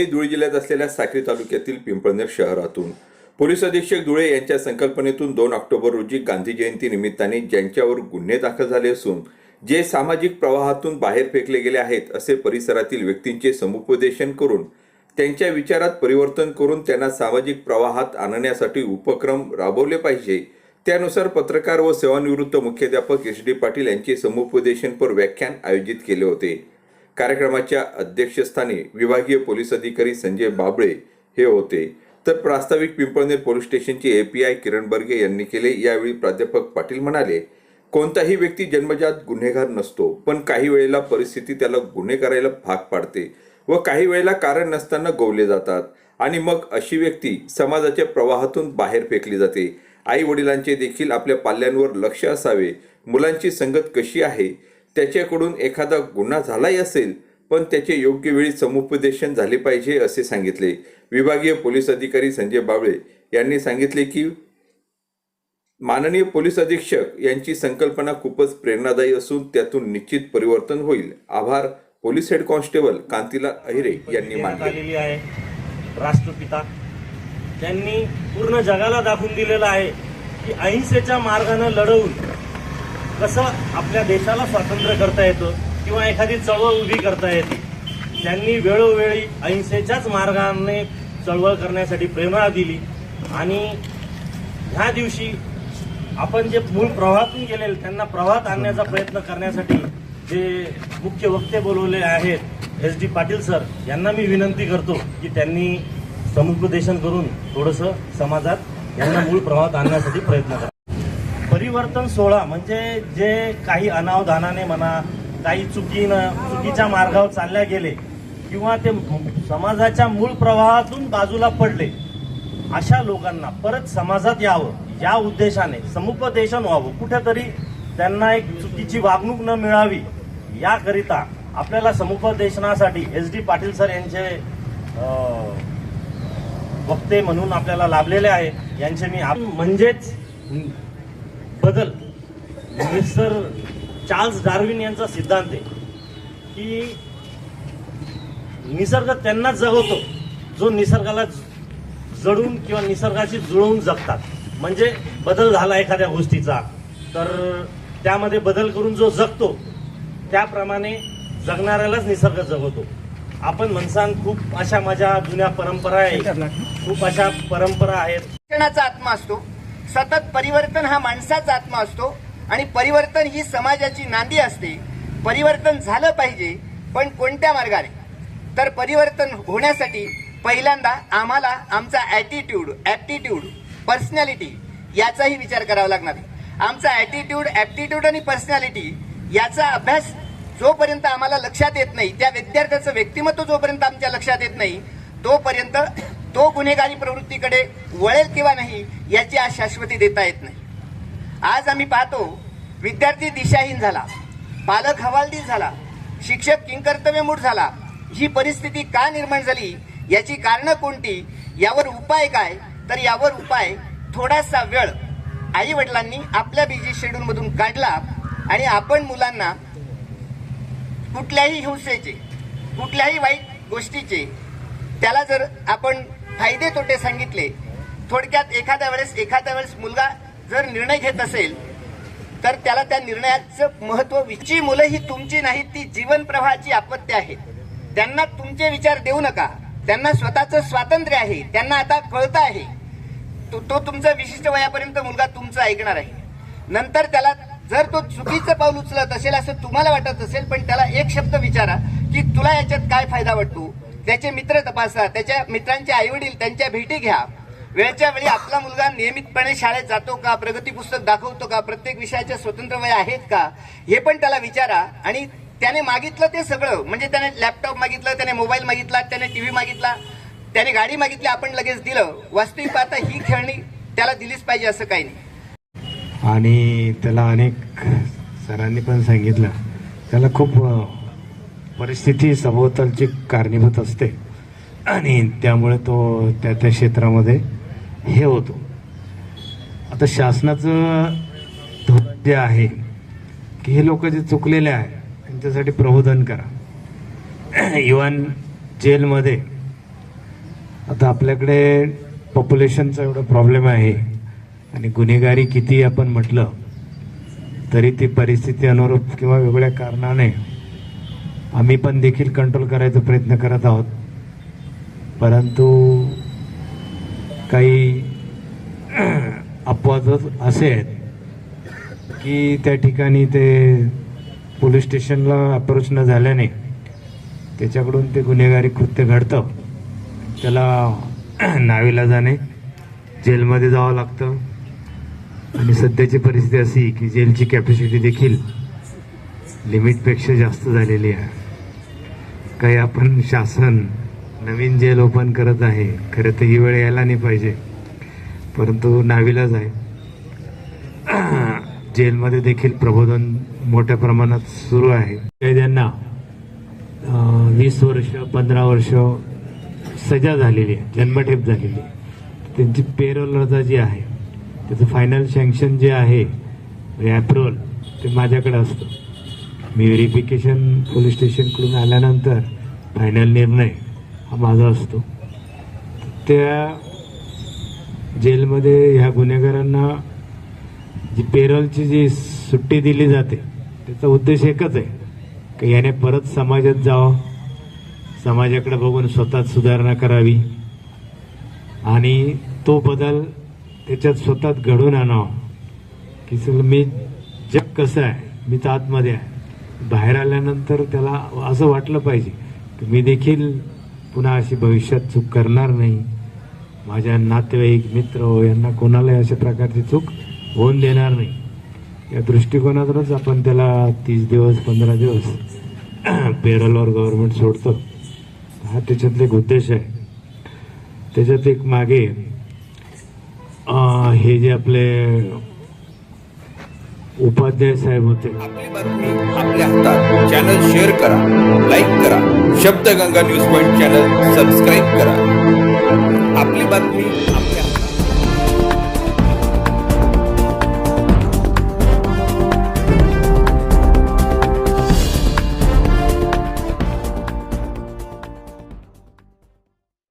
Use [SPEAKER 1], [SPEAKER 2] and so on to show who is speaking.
[SPEAKER 1] ही धुळे जिल्ह्यात असलेल्या साक्री तालुक्यातील पिंपळनेर शहरातून. पोलीस अधीक्षक धुळे यांच्या संकल्पनेतून दोन ऑक्टोबर रोजी गांधी जयंती निमित्ताने ज्यांच्यावर गुन्हे दाखल झाले असून जे सामाजिक प्रवाहातून बाहेर फेकले गेले आहेत असे परिसरातील व्यक्तींचे समुपदेशन करून त्यांच्या विचारात परिवर्तन करून त्यांना सामाजिक प्रवाहात आणण्यासाठी उपक्रम राबवले पाहिजे. त्यानुसार पत्रकार व सेवानिवृत्त मुख्याध्यापक एस डी पाटील यांचे समुपदेशनपर व्याख्यान आयोजित केले होते. कार्यक्रमाच्या अध्यक्षस्थानी विभागीय पोलीस अधिकारी संजय बाबळे हे होते. तर प्रास्ताविक पिंपळनेर पोलीस स्टेशनचे एपीआय किरण बर्गे यांनी केले. यावेळी प्राध्यापक पाटील म्हणाले कोणताही व्यक्ती जन्मजात गुन्हेगार नसतो पण काही वेळेला परिस्थिती त्याला गुन्हे करायला भाग पाडते व काही वेळेला कारण नसताना गोवले जातात आणि मग अशी व्यक्ती समाजाच्या प्रवाहातून बाहेर फेकली जाते. आई वडिलांचे देखील आपल्या पाल्यांवर लक्ष असावे. मुलांची संगत कशी आहे? त्याच्याकडून एखादा गुन्हा झालाही असेल पण त्याचे योग्य वेळी समुपदेशन झाले पाहिजे असे सांगितले. विभागीय पोलीस अधिकारी संजय बावळे यांनी सांगितले की माननीय पोलीस अधीक्षक यांची संकल्पना खूपच प्रेरणादायी असून त्यातून निश्चित परिवर्तन होईल. आभार. Police head constable Kantilal Ahire यांनी
[SPEAKER 2] आलेली आहे. राष्ट्रपिता. त्यांनी पूर्ण जगाला दाखवून दिलेलं आहे की अहिंसेच्या मार्गानं लढवून कसं आपल्या देशाला स्वातंत्र्य करता येतं किंवा एखादी चळवळ उभी करता येते? त्यांनी वेळोवेळी अहिंसेच्याच मार्गाने चळवळ करण्यासाठी प्रेरणा दिली. आणि ह्या दिवशी आपण जे मूळ प्रवाहातून गेलेले त्यांना प्रवाहात आणण्याचा प्रयत्न करण्यासाठी जे मुख्य वक्ते बोलवले आहेत एस डी पाटील सर यांना मी विनंती करतो की त्यांनी समुपदेशन करून थोडंसं समाजात यांना मूळ प्रवाहात आणण्यासाठी प्रयत्न करा. परिवर्तन सोहळा म्हणजे जे काही अनावधानाने म्हणा काही चुकीनं चुकीच्या मार्गावर चालल्या गेले किंवा ते समाजाच्या मूळ प्रवाहातून बाजूला पडले अशा लोकांना परत समाजात यावं या उद्देशाने समुपदेशन व्हावं कुठेतरी त्यांना एक चुकीची वागणूक न मिळावी याकरिता आपल्याला समुपदेशनासाठी एस डी पाटील सर यांचे वक्ते म्हणून आपल्याला लाभलेले आहे. यांचे मी आप- म्हणजेच बदल. मिस्टर चार्ल्स डार्विन यांचा सिद्धांत आहे की निसर्ग त्यांनाच जगवतो जो निसर्गाला जडून किंवा निसर्गाशी जुळवून जगतात. म्हणजे बदल झाला एखाद्या गोष्टीचा तर त्यामध्ये बदल करून जो जगतो त्याप्रमाणे जगणाऱ्यालाच निसर्ग जगवतो. आपण म्हणसान खूप अशा माझ्या जुन्या परंपरा आहेत. खूप अशा परंपरा आहेत.
[SPEAKER 3] शिक्षणाचा आत्मा असतो. सतत परिवर्तन हा माणसाचा आत्मा असतो आणि परिवर्तन ही समाजाची नांदी असते. परिवर्तन झालं पाहिजे पण कोणत्या मार्गाने? तर परिवर्तन होण्यासाठी पहिल्यांदा आम्हाला आमचा ॲटिट्यूड ॲप्टिट्यूड पर्सनॅलिटी याचाही विचार करावा लागणार आहे. आमचा ॲटिट्यूड ॲप्टिट्यूड आणि पर्सनॅलिटी याचा अभ्यास जोपर्यंत आम्हाला लक्षात येत नाही त्या विद्यार्थ्याचं व्यक्तिमत्व जोपर्यंत आमच्या लक्षात येत नाही तोपर्यंत तो गुन्हेगारी प्रवृत्तीकडे वळेल किंवा नाही याची आज शाश्वती देता येत नाही. आज आम्ही पाहतो विद्यार्थी दिशाहीन झाला पालक हवालदिल झाला शिक्षक किंकर्तव्यमूढ झाला. ही परिस्थिती का निर्माण झाली याची कारणं कोणती यावर उपाय काय तर यावर उपाय थोडासा वेळ आई वडिलांनी आपल्या बिझी शेड्यूलमधून काढला आणि आपण मुलांना कुठल्याही हिंसेचे कुठल्याही वाईट गोष्टीचे त्याला जर आपण फायदे तोटे सांगितले. थोडक्यात एखाद्या वेळेस एखाद्या वेळेस मुलगा जर निर्णय घेत असेल तर त्याला त्या निर्णयाचं महत्त्व जी मुलं ही तुमची नाहीत ती जीवन प्रवाहाची आपत्ती आहे. त्यांना तुमचे विचार देऊ नका. त्यांना स्वतःचं स्वातंत्र्य आहे. त्यांना आता कळतं आहे. तो तो तुमचा विशिष्ट वयापर्यंत मुलगा तुमचं ऐकणार आहे. नंतर त्याला जर तो चुकीचं पाऊल उचलत असेल असं तुम्हाला वाटत असेल पण त्याला एक शब्द विचारा की तुला याच्यात काय फायदा वाटतो? त्याचे मित्र तपासा त्याच्या मित्रांचे आईवडील त्यांच्या भेटी घ्या. वेळच्या वेळी आपला मुलगा नियमितपणे शाळेत जातो का प्रगती पुस्तक दाखवतो का प्रत्येक विषयाच्या स्वतंत्र वय आहेत का हे पण त्याला विचारा. आणि त्याने मागितलं ते सगळं म्हणजे त्याने लॅपटॉप मागितलं त्याने मोबाईल मागितला त्याने टी व्ही मागितला त्याने गाडी मागितली आपण लगेच दिलं. वास्तविक पाहता ही खेळणी त्याला दिलीच पाहिजे असं काही नाही.
[SPEAKER 4] आणि त्याला अनेक सरांनी पण सांगितलं. त्याला खूप परिस्थिती सभोवतालची कारणीभूत असते. आणि त्यामुळे तो त्या त्या क्षेत्रामध्ये हे होतो. आता शासनाचं धोरण जे आहे की हे लोक जे चुकलेले आहे त्यांच्यासाठी प्रबोधन करा. इवन जेलमध्ये आता आपल्याकडे पॉप्युलेशनचा एवढा प्रॉब्लेम आहे आणि गुन्हेगारी किती आपण म्हटलं तरी ती परिस्थिती अनुरूप किंवा वेगळ्या कारणाने आम्ही पण देखील कंट्रोल करायचा प्रयत्न करत आहोत. परंतु काही अपवाद असे आहेत की त्या ठिकाणी ते पोलीस स्टेशनला अप्रोच न झाल्याने त्याच्याकडून ते गुन्हेगारी कृत्य घडतं. त्याला नावीला जाणे जेलमध्ये जावं लागतं. आणि सध्याची परिस्थिती अशी की जेलची कॅपॅसिटी देखील लिमिटपेक्षा जास्त झालेली आहे. काही आपण शासन नवीन जेल ओपन करत आहे खरं तर ही वेळ यायला नाही पाहिजे. परंतु नावीलाच आहे. जेलमध्ये देखील प्रबोधन मोठ्या प्रमाणात सुरू आहे. कैद्यांना वीस वर्ष पंधरा वर्ष सजा झालेली आहे जन्मठेप झालेली आहे. त्यांची पेरोल रजा जी आहे त्याचं फायनल सँक्शन जे आहे म्हणजे ॲप्रोल ते माझ्याकडे असतं. मी व्हेरिफिकेशन पोलीस स्टेशनकडून आल्यानंतर फायनल निर्णय हा माझा असतो. त्या जेलमध्ये ह्या गुन्हेगारांना जी पेरोलची जी सुट्टी दिली जाते त्याचा उद्देश एकच आहे की याने परत समाजात जावं समाजाकडे बघून स्वतःच सुधारणा करावी आणि तो बदल त्याच्यात स्वतःच घडून आणावा. की सगळं मी जग कसं आहे मी तर आतमध्ये आहे. बाहेर आल्यानंतर त्याला असं वाटलं पाहिजे की मी देखील पुन्हा अशी भविष्यात चूक करणार नाही. माझ्या नातेवाईक मित्र हो यांना कोणालाही अशा प्रकारची चूक होऊन देणार नाही. या दृष्टिकोनातूनच आपण त्याला तीस दिवस पंधरा दिवस पेरलवर गव्हर्नमेंट सोडतं. हा त्याच्यातला एक उद्देश आहे. त्याच्यात एक मागे हे जे आपले उपाध्याय साहेब होते.
[SPEAKER 1] आपली बातमी आपल्या हातात. चॅनल शेअर करा लाईक करा. Shabdganga news point channel subscribe करा. आपली बातमी